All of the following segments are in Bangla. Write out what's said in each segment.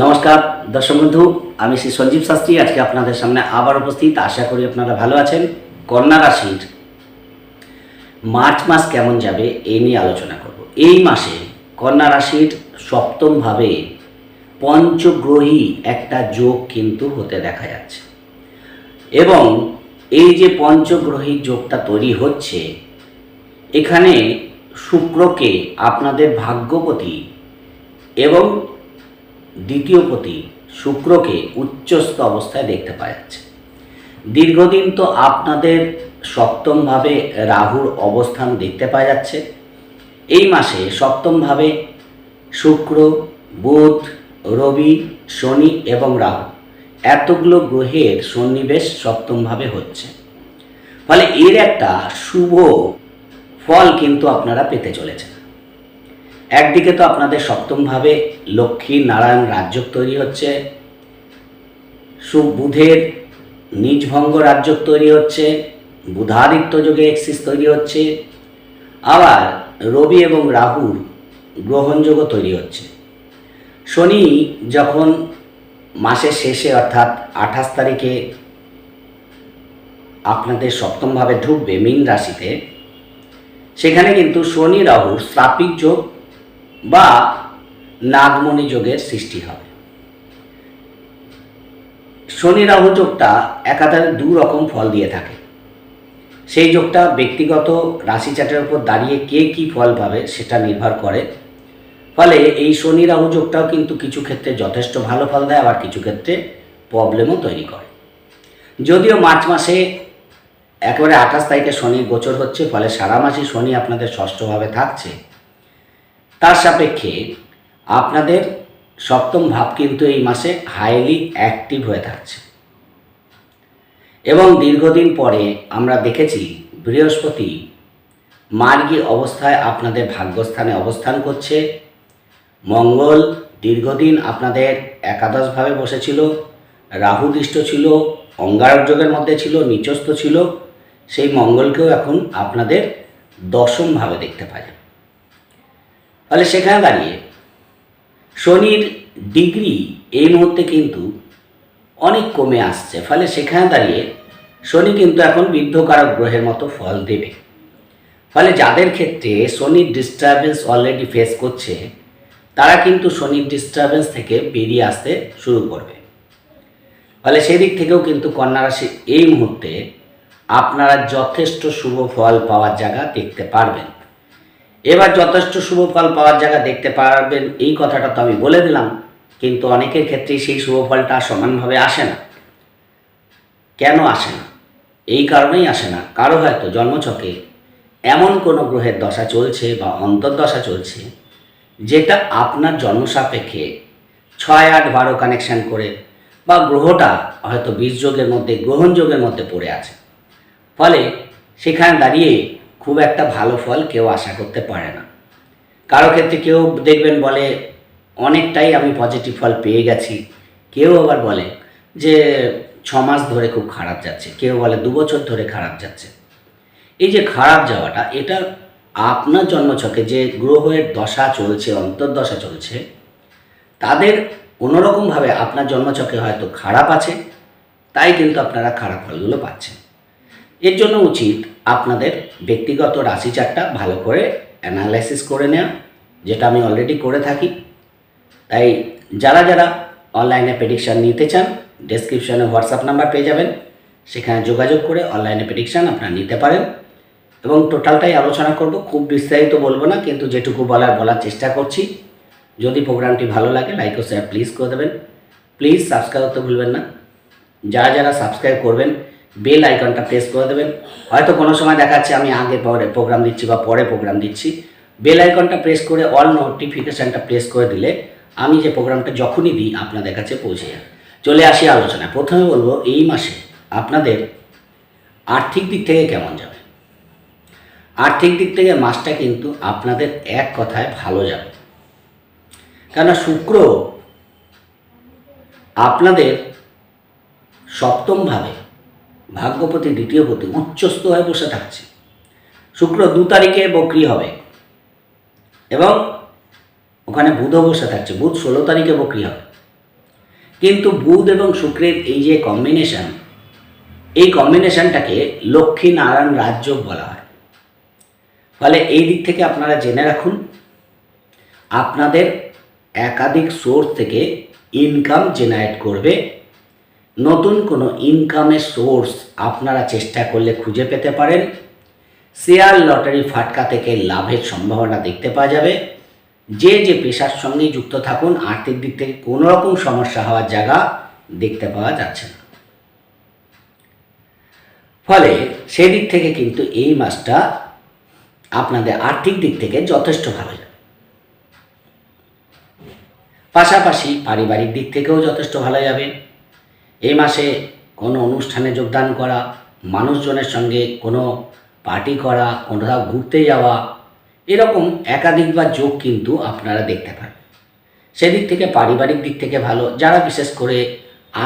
নমস্কার, দর্শক বন্ধু, আমি শ্রী সঞ্জীব শাস্ত্রী। আজকে আপনাদের সামনে আবার উপস্থিত। আশা করি আপনারা ভালো আছেন। কন্যা রাশির মার্চ মাস কেমন যাবে এই নিয়ে আলোচনা করব। এই মাসে কন্যা রাশির সপ্তমভাবে পঞ্চগ্রহী একটা যোগ কিন্তু হতে দেখা যাচ্ছে। এবং এই যে পঞ্চগ্রহী যোগটা তৈরি হচ্ছে, এখানে শুক্রকে আপনাদের ভাগ্যপতি এবং দ্বিতীয় পতি শুক্রকে উচ্চস্থ অবস্থায় দেখতে পাওয়া যাচ্ছে। দীর্ঘদিন তো আপনাদের সপ্তমভাবে রাহুর অবস্থান দেখতে পাওয়া যাচ্ছে। এই মাসে সপ্তমভাবে শুক্র, বুধ, রবি, শনি এবং রাহু এতগুলো গ্রহের সন্নিবেশ সপ্তমভাবে হচ্ছে। ফলে এর একটা শুভ ফল কিন্তু আপনারা পেতে চলেছেন। একদিকে তো আপনাদের সপ্তমভাবে লক্ষ্মী নারায়ণ রাজ্য তৈরি হচ্ছে, সুবুধের নিজভঙ্গ রাজ্য তৈরি হচ্ছে, বুধাদিত্য যোগে এক্সিস তৈরি হচ্ছে, আবার রবি এবং রাহুর গ্রহণযোগ তৈরি হচ্ছে। শনি যখন মাসের শেষে অর্থাৎ আঠাশ তারিখে আপনাদের সপ্তমভাবে ঢুকবে মীন রাশিতে, সেখানে কিন্তু শনি রাহুর শ্রাপিক যোগ বা নাগমণি যোগের সৃষ্টি হবে। শনি রাহু যোগটা একাধারে দু রকম ফল দিয়ে থাকে। সেই যোগটা ব্যক্তিগত রাশি চার্টের উপর দাঁড়িয়ে কে কি ফল পাবে সেটা নির্ভর করে। ফলে এই শনি রাহু যোগটাও কিন্তু কিছু ক্ষেত্রে যথেষ্ট ভালো ফল দেয়, আবার কিছু ক্ষেত্রে প্রবলেমও তৈরি করে। যদিও মার্চ মাসে একেবারে আঠাশ তারিখে শনি গোচর হচ্ছে, ফলে সারা মাসে শনি আপনাদের ষষ্ঠভাবে থাকছে। তার সাপেক্ষে আপনাদের সপ্তম ভাব কিন্তু এই মাসে হাইলি অ্যাক্টিভ হয়ে থাকছে। এবং দীর্ঘদিন পরে আমরা দেখেছি বৃহস্পতি মার্গী অবস্থায় আপনাদের ভাগ্যস্থানে অবস্থান করছে। মঙ্গল দীর্ঘদিন আপনাদের একাদশভাবে বসেছিল, রাহু দৃষ্ট ছিল, অঙ্গারক যোগের মধ্যে ছিল, নিচস্থ ছিল। সেই মঙ্গলকেও এখন আপনাদের দশমভাবে দেখতে পাওয়া ফলে সেখানে দাঁড়িয়ে শনির ডিগ্রি এই মুহূর্তে কিন্তু অনেক কমে আসছে। ফলে সেখানে দাঁড়িয়ে শনি কিন্তু এখন বৃদ্ধকারক গ্রহের মতো ফল দেবে। ফলে যাদের ক্ষেত্রে শনির ডিস্টারবেন্স অলরেডি ফেস করছে, তারা কিন্তু শনির ডিস্টারবেন্স থেকে বেরিয়ে আসতে শুরু করবে। ফলে সেদিক থেকেও কিন্তু কন্যা রাশি এই মুহূর্তে আপনারা যথেষ্ট শুভ ফল পাওয়ার জায়গা দেখতে পারবেন। এবার যথেষ্ট শুভ ফল পাওয়ার জায়গা দেখতে পারবেন। এই কথাটা তো আমি বলে দিলাম, কিন্তু অনেকের ক্ষেত্রেই সেই শুভ ফলটা সমানভাবে আসে না। কেন আসে না? এই কারণেই আসে না। কারও হয়তো জন্মছকে এমন কোনো গ্রহের দশা চলছে বা অন্তর্দশা চলছে, যেটা আপনার জন্মসাপেক্ষে ছয় আট বারো কানেকশান করে, বা গ্রহটা হয়তো বীজযোগের মধ্যে গ্রহণযোগের মধ্যে পড়ে আছে। ফলে সেখানে দাঁড়িয়ে খুব একটা ভালো ফল কেউ আশা করতে পারে না। কারও ক্ষেত্রে কেউ দেখবেন বলে, অনেকটাই আমি পজিটিভ ফল পেয়ে গেছি। কেউ আবার বলে যে, ছ মাস ধরে খুব খারাপ যাচ্ছে। কেউ বলে, দু বছর ধরে খারাপ যাচ্ছে। এই যে খারাপ যাওয়াটা, এটা আপনার জন্মছকে যে গ্রহের দশা চলছে, অন্তর্দশা চলছে, তাদের কোনোরকমভাবে আপনার জন্মছকে হয়তো খারাপ আছে, তাই কিন্তু আপনারা খারাপ ফলগুলো পাচ্ছেন। এর জন্য উচিত আপনাদের ব্যক্তিগত রাশি চার্টটা ভালো করে অ্যানালাইসিস করে নেওয়া, যেটা আমি অলরেডি করে থাকি। তাই যারা যারা অনলাইনে প্রেডিকশান নিতে চান ডেসক্রিপশানে হোয়াটসঅ্যাপ নাম্বার পেয়ে যাবেন। সেখানে যোগাযোগ করে অনলাইনে প্রেডিকশান আপনারা নিতে পারেন। এবং টোটালটাই আলোচনা করব, খুব বিস্তারিত বলব না, কিন্তু যেটুকু বলার বলার চেষ্টা করছি। যদি প্রোগ্রামটি ভালো লাগে লাইক ও শেয়ার প্লিজ করে দেবেন। প্লিজ সাবস্ক্রাইব করতে ভুলবেন না। যারা যারা সাবস্ক্রাইব করবেন বেল আইকনটা প্রেস করে দেবেন। হয়তো কোনো সময় দেখাচ্ছে, আমি আগে পরে প্রোগ্রাম দিচ্ছি বা পরে প্রোগ্রাম দিচ্ছি। বেল আইকনটা প্রেস করে অল নোটিফিকেশানটা প্রেস করে দিলে আমি যে প্রোগ্রামটা যখনই দিই, আপনাদের কাছে পৌঁছে যায়। চলে আসি আলোচনা প্রথমে বলব, এই মাসে আপনাদের আর্থিক দিক থেকে কেমন যাবে? আর্থিক দিক থেকে মাসটা কিন্তু আপনাদের এক কথায় ভালো যাবে। কেননা শুক্র আপনাদের সপ্তমভাবে ভাগ্যপতি দ্বিতীয় পতি উচ্চস্থ হয়ে বসে থাকছে। শুক্র দু তারিখে বক্রি হবে এবং ওখানে বুধও বসে থাকছে। বুধ ষোলো তারিখে বকরি হবে। কিন্তু বুধ এবং শুক্রের এই যে কম্বিনেশন এই কম্বিনেশনটাকে লক্ষ্মী নারায়ণ রাজযোগ বলা হয়। ফলে এই দিক থেকে আপনারা জেনে রাখুন, আপনাদের একাধিক সোর্স থেকে ইনকাম জেনারেট করবে নতুন কোনো ইনকামের সোর্স আপনারা চেষ্টা করলে খুঁজে পেতে পারেন। শেয়ার, লটারি ফাটকা থেকে লাভের সম্ভাবনা দেখতে পাওয়া যাবে। যে যে পেশার সঙ্গে যুক্ত থাকুন, আর্থিক দিক থেকে কোনো রকম সমস্যা হওয়ার জায়গা দেখতে পাওয়া যাচ্ছে না। ফলে সেদিক থেকে কিন্তু এই মাসটা আপনাদের আর্থিক দিক থেকে যথেষ্ট ভালো যাবে। পাশাপাশি পারিবারিক দিক থেকেও যথেষ্ট ভালো যাবে। এই মাসে কোনো অনুষ্ঠানে যোগদান করা, মানুষজনের সঙ্গে কোনো পার্টি করা কোথাও ঘুরতে যাওয়া, এরকম একাধিকবার যোগ কিন্তু আপনারা দেখতে পান সেদিক থেকে পারিবারিক দিক থেকে ভালো, যারা বিশেষ করে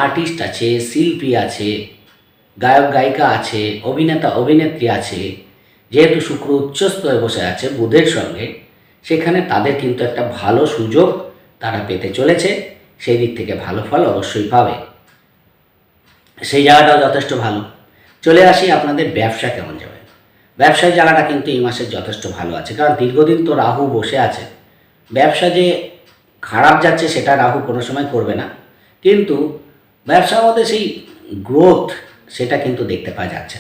আর্টিস্ট আছে, শিল্পী আছে, গায়ক, গায়িকা আছে, অভিনেতা, অভিনেত্রী আছে, যেহেতু শুক্র উচ্চস্তরে বসে আছে বুধের সঙ্গে, সেখানে তাদের কিন্তু একটা ভালো সুযোগ তারা পেতে চলেছে। সেই দিক থেকে ভালো ফল অবশ্যই পাবে। সেই জায়গাটাও যথেষ্ট ভালো। চলে আসি আপনাদের ব্যবসা কেমন যাবে? ব্যবসার জায়গাটা কিন্তু এই মাসে যথেষ্ট ভালো আছে, কারণ দীর্ঘদিন তো রাহু বসে আছে। ব্যবসা যে খারাপ যাচ্ছে সেটা রাহু কোনো সময় করবে না। কিন্তু ব্যবসার মধ্যে সেই গ্রোথ সেটা কিন্তু দেখতে পাওয়া যাচ্ছে।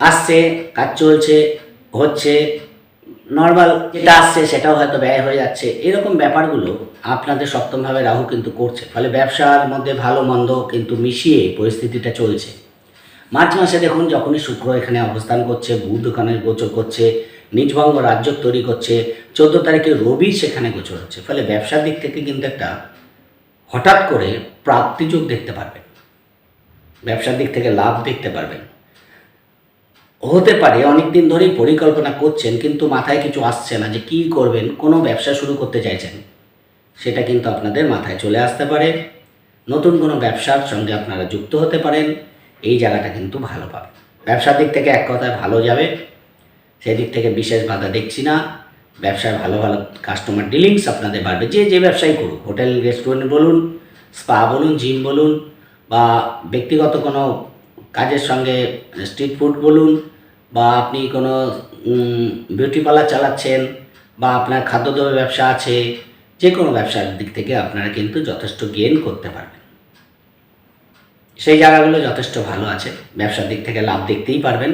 আসছে, কাজ চলছে, হচ্ছে নর্মাল যেটা আসছে সেটাও হয়তো ব্যয় হয়ে যাচ্ছে। এরকম ব্যাপারগুলো আপনাদের সপ্তমভাবে রাহু কিন্তু করছে। ফলে ব্যবসার মধ্যে ভালো মন্দ কিন্তু মিশিয়ে পরিস্থিতিটা চলছে। মার্চ মাসে দেখুন যখনই শুক্র এখানে অবস্থান করছে, বুধ ওখানে গোচর করছে নিজভঙ্গ রাজ্য তৈরি করছে, চোদ্দ তারিখে রবি সেখানে গোচর হচ্ছে। ফলে ব্যবসার দিক থেকে কিন্তু একটা হঠাৎ করে প্রাপ্তিযোগ দেখতে পারবেন। ব্যবসার দিক থেকে লাভ দেখতে পারবেন। হতে পারে অনেক দিন ধরেই পরিকল্পনা করছেন, কিন্তু মাথায় কিছু আসছে না যে কী করবেন, কোনো ব্যবসা শুরু করতে চাইছেন। সেটা কিন্তু আপনাদের মাথায় চলে আসতে পারে। নতুন কোনো ব্যবসার সঙ্গে আপনারা যুক্ত হতে পারেন, এই জায়গাটা কিন্তু ভালো পাবে ব্যবসার দিক থেকে এক কথায় ভালো যাবে। সেদিক থেকে বিশেষ বাধা দেখছি না। ব্যবসায় ভালো ভালো কাস্টমার ডিলিংস আপনাদের বাড়বে, যে যে ব্যবসায়ী করুক, হোটেল রেস্টুরেন্ট বলুন স্পা বলুন জিম বলুন, বা ব্যক্তিগত কোনো কাজের সঙ্গে স্ট্রিট ফুড বলুন বা আপনি কোনো বিউটি পার্লার চালাচ্ছেন বা আপনার খাদ্যদ্রব্য ব্যবসা আছে যে কোনো ব্যবসার দিক থেকে আপনারা কিন্তু যথেষ্ট গেন করতে পারবেন। সেই জায়গাগুলো যথেষ্ট ভালো আছে, ব্যবসার দিক থেকে লাভ দেখতেই পারবেন।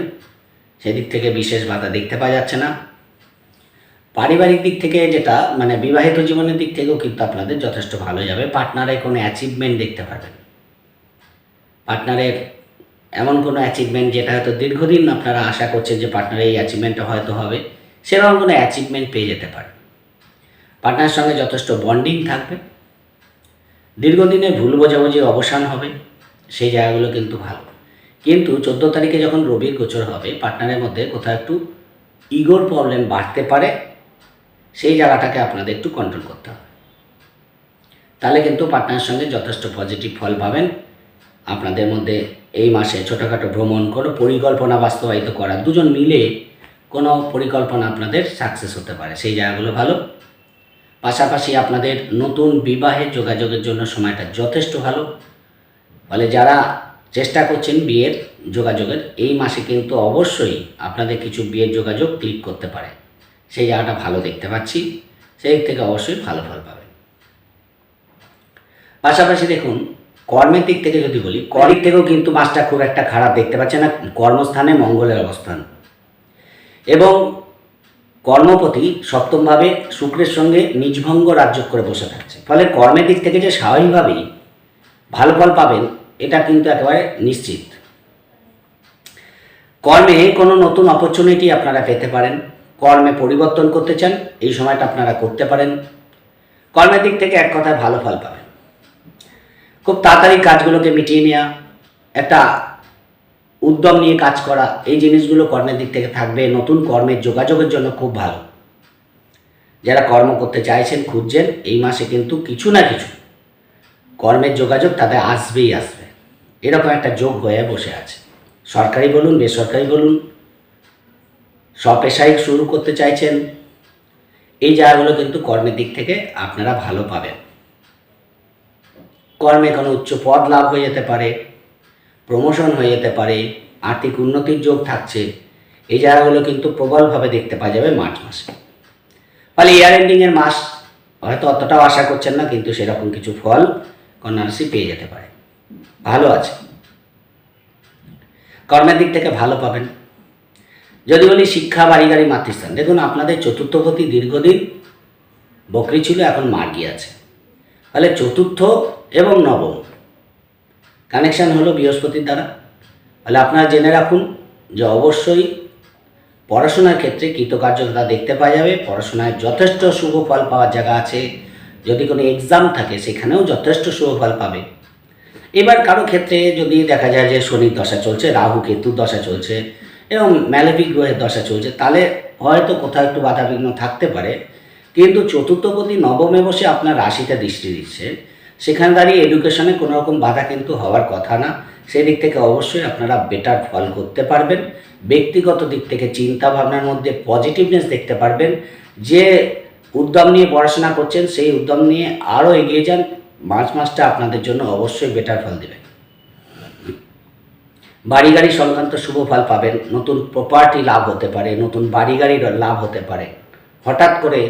সেদিক থেকে বিশেষ বাধা দেখতে পাওয়া যাচ্ছে না। পারিবারিক দিক থেকে যেটা মানে বিবাহিত জীবনের দিক থেকেও কিন্তু আপনাদের যথেষ্ট ভালো যাবে। পার্টনারে কোনো অ্যাচিভমেন্ট দেখতে পারবেন। পার্টনারের এমন কোনো অ্যাচিভমেন্ট যেটা হয়তো দীর্ঘদিন আপনারা আশা করছেন যে পার্টনারের এই অ্যাচিভমেন্টটা হয়তো হবে, সেরকম কোনো অ্যাচিভমেন্ট পেয়ে যেতে পারে। পার্টনারের সঙ্গে যথেষ্ট বন্ডিং থাকবে, দীর্ঘদিনে ভুল বোঝাবুঝির অবসান হবে, সেই জায়গাগুলো কিন্তু ভালো। কিন্তু চোদ্দ তারিখে যখন রবির গোচর হবে পার্টনারের মধ্যে কোথাও একটু ইগোর প্রবলেম বাড়তে পারে, সেই জায়গাটাকে আপনাদের একটু কন্ট্রোল করতে হবে। তাহলে কিন্তু পার্টনারের সঙ্গে যথেষ্ট পজিটিভ ফল পাবেন। আপনাদের মধ্যে এই মাসে ছোটোখাটো ভ্রমণ কোনো পরিকল্পনা বাস্তবায়িত করা, দুজন মিলে কোনো পরিকল্পনা আপনাদের সাকসেস হতে পারে। সেই জায়গাগুলো ভালো। পাশাপাশি আপনাদের নতুন বিবাহের যোগাযোগের জন্য সময়টা যথেষ্ট ভালো। ফলে যারা চেষ্টা করছেন বিয়ের যোগাযোগের, এই মাসে কিন্তু অবশ্যই আপনাদের কিছু বিয়ের যোগাযোগ ক্লিক করতে পারে। সেই জায়গাটা ভালো দেখতে পাচ্ছি। সেই থেকে অবশ্যই ভালো ফল পাবেন। পাশাপাশি দেখুন কর্মের দিক থেকে যদি বলি কর্মের থেকেও কিন্তু মাসটা খুব একটা খারাপ দেখতে পাচ্ছে না, কর্মস্থানে মঙ্গলের অবস্থান। এবং কর্মপতি সপ্তমভাবে শুক্রের সঙ্গে নিজভঙ্গ রাজ্য করে বসে থাকছে। ফলে কর্মের দিক থেকে যে স্বাভাবিকভাবেই ভালো ফল পাবেন, এটা কিন্তু একেবারে নিশ্চিত। কর্মে কোনো নতুন অপরচুনিটি আপনারা পেতে পারেন, কর্মে পরিবর্তন করতে চান, এই সময়টা আপনারা করতে পারেন। কর্মের দিক থেকে এক কথায় ভালো ফল পাবেন। খুব তাড়াতাড়ি কাজগুলোকে মিটিয়ে নেওয়া একটা উদ্যম নিয়ে কাজ করা, এই জিনিসগুলো কর্মের দিক থেকে থাকবে। নতুন কর্মের যোগাযোগের জন্য খুব ভালো। যারা কর্ম করতে চাইছেন, খুঁজছেন, এই মাসে কিন্তু কিছু না কিছু কর্মের যোগাযোগ তাদের আসবেই আসবে। এরকম একটা যোগ হয়ে বসে আছে। সরকারি বলুন, বেসরকারি বলুন স্বপেশায়িক শুরু করতে চাইছেন, এই জায়গাগুলো কিন্তু কর্মের দিক থেকে আপনারা ভালো পাবেন। কর্মে কোনো উচ্চ পদ লাভ হয়ে যেতে পারে প্রমোশন হয়ে যেতে পারে, আর্থিক উন্নতির যোগ থাকছে, এই জায়গাগুলো কিন্তু প্রবলভাবে দেখতে পাওয়া যাবে মার্চ মাসে। ফলে ইয়ার এন্ডিংয়ের মাস হয়তো অতটাও আশা করছেন না, কিন্তু সেরকম কিছু ফল কন্যা রাশি পেয়ে যেতে পারে। ভালো আছে। কর্মের দিক থেকে ভালো পাবেন। যদি বলি শিক্ষা বাড়ি গাড়ি মাতৃস্থান। দেখুন, আপনাদের চতুর্থ চতুর্থপতি দীর্ঘদিন বকরি ছিল, এখন মার্গি আছে। ফলে চতুর্থ এবং নবম। কানেকশান হলো বৃহস্পতির দ্বারা। ফলে আপনারা জেনে রাখুন যে অবশ্যই পড়াশোনার ক্ষেত্রে কৃতকার্যতা দেখতে পাওয়া যাবে। পড়াশোনায় যথেষ্ট শুভ ফল পাওয়ার জায়গা আছে। যদি কোনো এক্সাম থাকে, সেখানেও যথেষ্ট শুভ ফল পাবে। এবার কারও ক্ষেত্রে যদি দেখা যায় যে শনির দশা চলছে, রাহু কেতুর দশা চলছে এবং ম্যালেফিক গ্রহের দশা চলছে, তাহলে হয়তো কোথাও একটু বাধাবিঘ্ন থাকতে পারে। কিন্তু চতুর্থপতি নবমে বসে আপনার রাশিতে দৃষ্টি দিচ্ছে। সেখানে দাঁড়িয়ে এডুকেশনে কোনো রকম বাধা কিন্তু হওয়ার কথা না। সেই দিক থেকে অবশ্যই আপনারা বেটার ফল করতে পারবেন। ব্যক্তিগত দিক থেকে চিন্তা ভাবনার মধ্যে পজিটিভনেস দেখতে পারবেন। যে উদ্যম নিয়ে পড়াশোনা করছেন, সেই উদ্যম নিয়ে আরও এগিয়ে যান। মার্চ মাসটা আপনাদের জন্য অবশ্যই বেটার ফল দেবে। বাড়ি গাড়ি সংক্রান্ত শুভ ফল পাবেন। নতুন প্রপার্টি লাভ হতে পারে, নতুন বাড়ি গাড়ির লাভ হতে পারে। হঠাৎ করে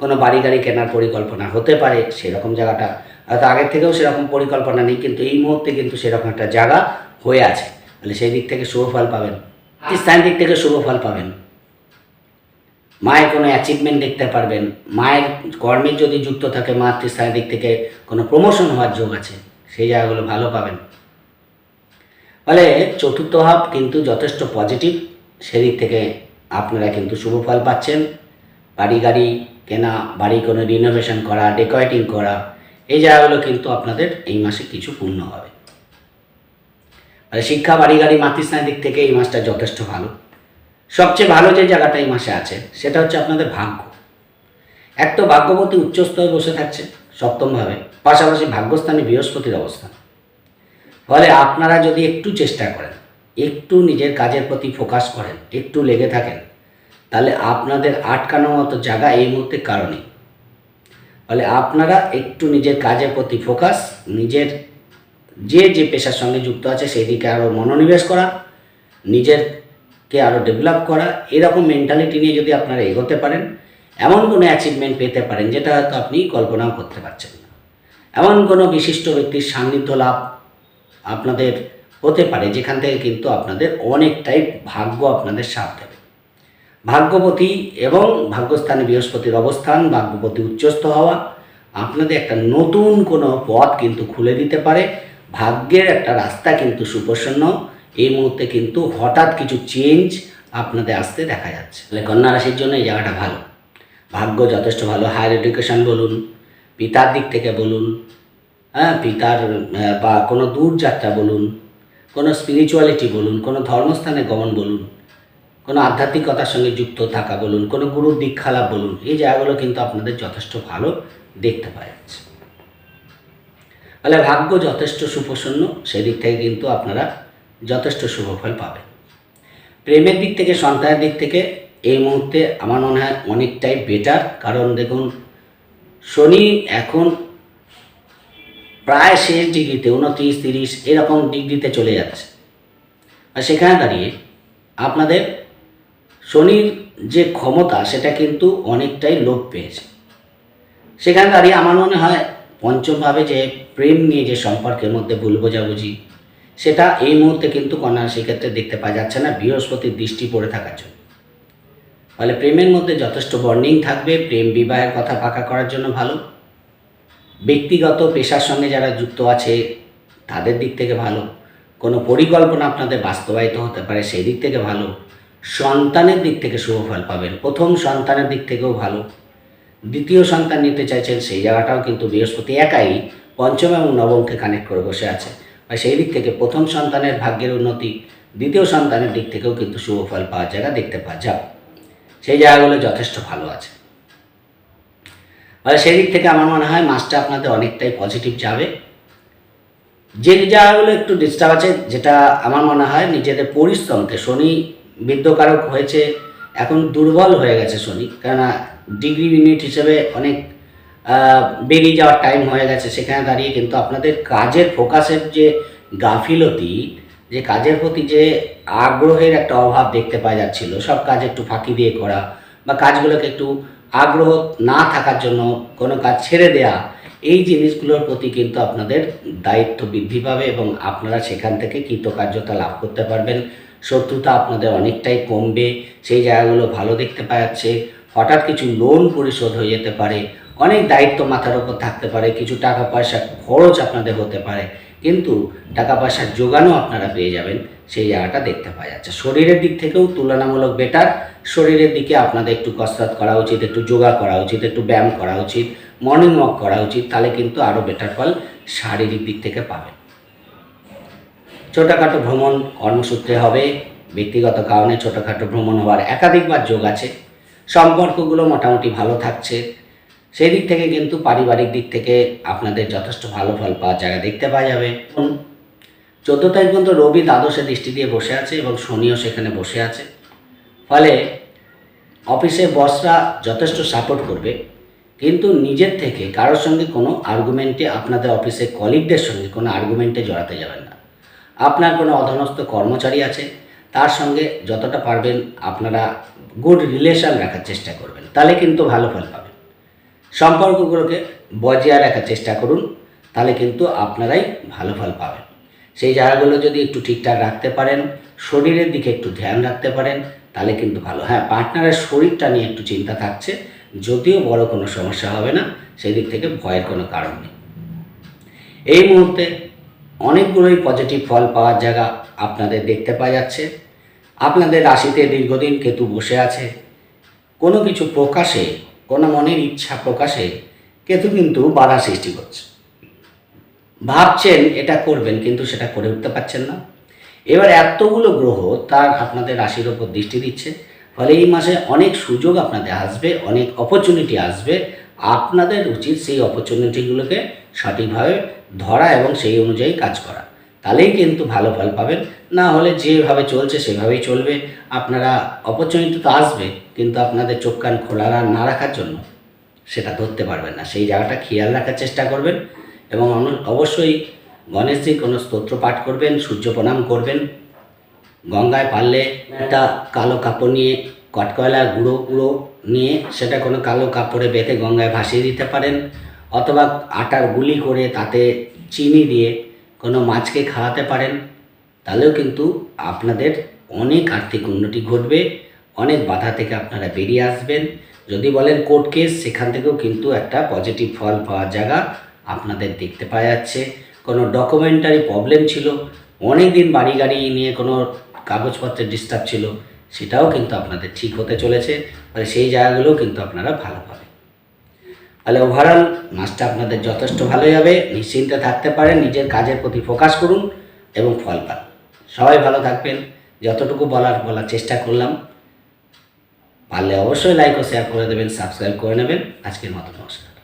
কোনো বাড়ি গাড়ি কেনার পরিকল্পনা হতে পারে, সেরকম জায়গাটা হয়তো আগের থেকেও সেরকম পরিকল্পনা নেই কিন্তু এই মুহূর্তে কিন্তু সেরকম একটা জায়গা হয়ে আছে। তাহলে সেই দিক থেকে শুভ ফল পাবেন। স্থান দিক থেকে শুভ ফল পাবেন। মায়ের কোনো অ্যাচিভমেন্ট দেখতে পারবেন। মায়ের কর্মের যদি যুক্ত থাকে মাতৃস্থানের দিক থেকে কোনো প্রমোশন হওয়ার যোগ আছে সেই জায়গাগুলো ভালো পাবেন। ফলে চতুর্থ ভাব কিন্তু যথেষ্ট পজিটিভ সেদিক থেকে আপনারা কিন্তু শুভ ফল পাচ্ছেন। বাড়ি গাড়ি কেনা বাড়ি কোনো রিনোভেশন করা ডেকোরেটিং করা এই জায়গাগুলো কিন্তু আপনাদের এই মাসে কিছু পূর্ণ হবে। আর শিক্ষা বাড়ি গাড়ি মাতৃস্থানের দিক থেকে এই মাসটা যথেষ্ট ভালো। সবচেয়ে ভালো যে জায়গাটা এই মাসে আছে, সেটা হচ্ছে আপনাদের ভাগ্য। এক তো ভাগ্যবতী উচ্চস্তরে বসে থাকছে সপ্তমভাবে, পাশাপাশি ভাগ্যস্থানে বৃহস্পতির অবস্থান। ফলে আপনারা যদি একটু চেষ্টা করেন, একটু নিজের কাজের প্রতি ফোকাস করেন, একটু লেগে থাকেন, তাহলে আপনাদের আটকানোর মতো জায়গা এই মুহূর্তে কারণে ফলে আপনারা একটু নিজের কাজের প্রতি ফোকাস নিজের যে যে পেশার সঙ্গে যুক্ত আছে সেই দিকে আরও মনোনিবেশ করা, নিজেরকে আরও ডেভেলপ করা, এরকম মেন্টালিটি নিয়ে যদি আপনারা এগোতে পারেন, এমন কোনো অ্যাচিভমেন্ট পেতে পারেন যেটা হয়তো আপনি কল্পনাও করতে পারছেন না। এমন কোনো বিশিষ্ট ব্যক্তির সান্নিধ্য লাভ আপনাদের হতে পারে, যেখান থেকে কিন্তু আপনাদের অনেকটাই ভাগ্য আপনাদের সাথ দেবে ভাগ্যবতী এবং ভাগ্যস্থানে বৃহস্পতির অবস্থান, ভাগ্যবতী উচ্চস্থ হওয়া, আপনাদের একটা নতুন কোনো পথ কিন্তু খুলে দিতে পারে। ভাগ্যের একটা রাস্তা কিন্তু সুপ্রসন্ন। এই মুহূর্তে কিন্তু হঠাৎ কিছু চেঞ্জ আপনাদের আসতে দেখা যাচ্ছে। তাহলে কন্যা রাশির জন্য এই জায়গাটা ভালো। ভাগ্য যথেষ্ট ভালো। হায়ার এডুকেশন বলুন, পিতার দিক থেকে বলুন হ্যাঁ পিতার বা কোনো দূর যাত্রা বলুন, কোনো স্পিরিচুয়ালিটি বলুন, কোনো ধর্মস্থানে গমন বলুন কোনো আধ্যাত্মিকতার সঙ্গে যুক্ত থাকা বলুন, কোনো গুরুর দীক্ষা লাভ বলুন, এই জায়গাগুলো কিন্তু আপনাদের যথেষ্ট ভালো দেখতে পাওয়া যাচ্ছে। ফলে ভাগ্য যথেষ্ট সুপ্রসন্ন সেদিক থেকে কিন্তু আপনারা যথেষ্ট শুভফল পাবেন। প্রেমের দিক থেকে, সন্তানের দিক থেকে এই মুহূর্তে আমার মনে হয় অনেকটাই বেটার কারণ দেখুন, শনি এখন প্রায় শেষ ডিগ্রিতে উনত্রিশ তিরিশ, এরকম ডিগ্রিতে চলে যাচ্ছে। আর সেখানে দাঁড়িয়ে আপনাদের শনির যে ক্ষমতা, সেটা কিন্তু অনেকটাই লোপ পেয়েছে। সেখানে দাঁড়িয়ে আমার মনে হয় পঞ্চমভাবে যে প্রেম নিয়ে যে সম্পর্কের মধ্যে ভুল বোঝাবুঝি, সেটা এই মুহূর্তে কিন্তু কন্যা সেক্ষেত্রে দেখতে পাওয়া যাচ্ছে না বৃহস্পতির দৃষ্টি পড়ে থাকার জন্য। ফলে প্রেমের মধ্যে যথেষ্ট বর্নিং থাকবে, প্রেম বিবাহের কথা পাকা করার জন্য ভালো। ব্যক্তিগত পেশার সঙ্গে যারা যুক্ত আছে, তাদের দিক থেকে ভালো। কোনো পরিকল্পনা আপনাদের বাস্তবায়িত হতে পারে, সেই দিক থেকে ভালো। সন্তানের দিক থেকে শুভ ফল পাবেন। প্রথম সন্তানের দিক থেকেও ভালো। দ্বিতীয় সন্তান নিতে চাইছেন, সেই জায়গাটাও কিন্তু বৃহস্পতি একাই পঞ্চম এবং নবমকে কানেক্ট করে বসে আছে। আর সেই দিক থেকে প্রথম সন্তানের ভাগ্যের উন্নতি, দ্বিতীয় সন্তানের দিক থেকেও কিন্তু শুভ ফল পাওয়ার জায়গা দেখতে পাওয়া যাবে। সেই জায়গাগুলো যথেষ্ট ভালো আছে। সেই দিক থেকে আমার মনে হয় মাসটা আপনাদের অনেকটাই পজিটিভ যাবে। যে জায়গাগুলো একটু ডিস্টার্ব আছে, যেটা আমার মনে হয় নিজেদের পরিশ্রমকে শনি বিদ্যকারক হয়েছে, এখন দুর্বল হয়ে গেছে শনি কেননা ডিগ্রি ইউনিট হিসেবে অনেক বেরিয়ে যাওয়ার টাইম হয়ে গেছে। সেখানে দাঁড়িয়ে কিন্তু আপনাদের কাজের ফোকাসের যে গাফিলতি, যে কাজের প্রতি যে আগ্রহের একটা অভাব দেখতে পাওয়া যাচ্ছিল, সব কাজ একটু ফাঁকি দিয়ে করা বা কাজগুলোকে একটু আগ্রহ না থাকার জন্য কোনো কাজ ছেড়ে দেয়া, এই জিনিসগুলোর প্রতি কিন্তু আপনাদের দায়িত্ব বৃদ্ধি পাবে এবং আপনারা সেখান থেকে কৃতকার্যতা লাভ করতে পারবেন। শত্রুতা আপনাদের অনেকটাই কমবে, সেই জায়গাগুলো ভালো দেখতে পাওয়া যাচ্ছে হঠাৎ কিছু লোন পরিশোধ হয়ে যেতে পারে, অনেক দায়িত্ব মাথার উপর থাকতে পারে, কিছু টাকা পয়সা খরচ আপনাদের হতে পারে, কিন্তু টাকা পয়সার যোগানও আপনারা পেয়ে যাবেন, সেই জায়গাটা দেখতে পাওয়া যাচ্ছে। শরীরের দিক থেকেও তুলনামূলক বেটার শরীরের দিকে আপনাদের একটু কসরত করা উচিত, একটু যোগা করা উচিত, একটু ব্যায়াম করা উচিত মর্নিং ওয়াক করা উচিত, তাহলে কিন্তু আরও বেটার ফল শারীরিক দিক থেকে পাবেন। ছোটোখাটো ভ্রমণ কর্মসূত্রে হবে। ব্যক্তিগত কারণে ছোটোখাটো ভ্রমণ হওয়ার একাধিকবার যোগ আছে। সম্পর্কগুলো মোটামুটি ভালো থাকছে। সেই দিক থেকে কিন্তু পারিবারিক দিক থেকে আপনাদের যথেষ্ট ভালো ফল পাওয়ার জায়গা দেখতে পাওয়া যাবে। চোদ্দ তারিখ পর্যন্ত রবি দ্বাদশে দৃষ্টি দিয়ে বসে আছে এবং শনিও সেখানে বসে আছে। ফলে অফিসে বসরা যথেষ্ট সাপোর্ট করবে। কিন্তু নিজের থেকে কারোর সঙ্গে কোনো আর্গুমেন্টে আপনাদের অফিসে কলিগদের সঙ্গে কোনো আর্গুমেন্টে জড়াতে যাবেন না। আপনার কোনো অধনস্থ কর্মচারী আছে, তার সঙ্গে যতটা পারবেন আপনারা গুড রিলেশন রাখার চেষ্টা করবেন, তাহলে কিন্তু ভালো ফল পাবেন। সম্পর্কগুলোকে বজায় রাখার চেষ্টা করুন, তাহলে কিন্তু আপনারাই ভালো ফল পাবেন। সেই জায়গাগুলো যদি একটু ঠিকঠাক রাখতে পারেন, শরীরের দিকে একটু ধ্যান রাখতে পারেন, তাহলে কিন্তু ভালো। হ্যাঁ পার্টনারের শরীরটা নিয়ে একটু চিন্তা থাকছে, যদিও বড় কোনো সমস্যা হবে না সেই দিক থেকে ভয়ের কোনো কারণ নেই। এই মুহূর্তে অনেকগুলোই পজিটিভ ফল পাওয়ার জায়গা আপনাদের দেখতে পাওয়া যাচ্ছে। আপনাদের রাশিতে দীর্ঘদিন কেতু বসে আছে। কোনো কিছু প্রকাশে, কোনো মনের ইচ্ছা প্রকাশে কেতু কিন্তু বাধা সৃষ্টি করছে। ভাবছেন এটা করবেন কিন্তু সেটা করে উঠতে পারছেন না। এবার এতগুলো গ্রহ তার আপনাদের রাশির ওপর দৃষ্টি দিচ্ছে। ফলে এই মাসে অনেক সুযোগ আপনাদের আসবে, অনেক অপরচুনিটি আসবে। আপনাদের উচিত সেই অপরচুনিটিগুলোকে সঠিকভাবে ধরা এবং সেই অনুযায়ী কাজ করা। তাহলেই কিন্তু ভালো ফল পাবেন। না হলে যেভাবে চলছে সেভাবেই চলবে। আপনারা অপরচুনিটি তো আসবে কিন্তু আপনাদের চোখ কান খোলা না রাখার জন্য সেটা ধরতে পারবেন না। সেই জায়গাটা খেয়াল রাখার চেষ্টা করবেন এবং অবশ্যই গণেশজি কোনো স্তোত্র পাঠ করবেন সূর্য প্রণাম করবেন। গঙ্গায় পারলে একটা কালো কাপড় নিয়ে কটকয়লার গুঁড়ো গুঁড়ো নিয়ে সেটা কোনো কালো কাপড়ে বেঁধে গঙ্গায় ভাসিয়ে দিতে পারেন। অথবা আটার গুলি করে তাতে চিনি দিয়ে কোনো মাছকে খাওয়াতে পারেন, তাহলেও কিন্তু আপনাদের অনেক আর্থিক উন্নতি ঘটবে, অনেক বাধা থেকে আপনারা বেরিয়ে আসবেন। যদি বলেন কোর্ট কেস, সেখান থেকেও কিন্তু একটা পজিটিভ ফল পাওয়ার জায়গা আপনাদের দেখতে পাওয়া যাচ্ছে। কোনো ডকুমেন্টারি প্রবলেম ছিল অনেক দিন বাড়ি গাড়ি নিয়ে কোনো কাগজপত্রের ডিস্টার্ব ছিল, সেটাও কিন্তু আপনাদের ঠিক হতে চলেছে। ফলে সেই জায়গাগুলোও কিন্তু আপনারা ভালো পাবেন। তাহলে ওভারঅল মাসটা আপনাদের যথেষ্ট ভালোই হবে, নিশ্চিন্তে থাকতে পারেন, নিজের কাজের প্রতি ফোকাস করুন এবং ফল পান। সবাই ভালো থাকবেন, যতটুকু বলার বলার চেষ্টা করলাম। পারলে অবশ্যই লাইক ও শেয়ার করে দেবেন সাবস্ক্রাইব করে নেবেন। আজকের মতো নমস্কার।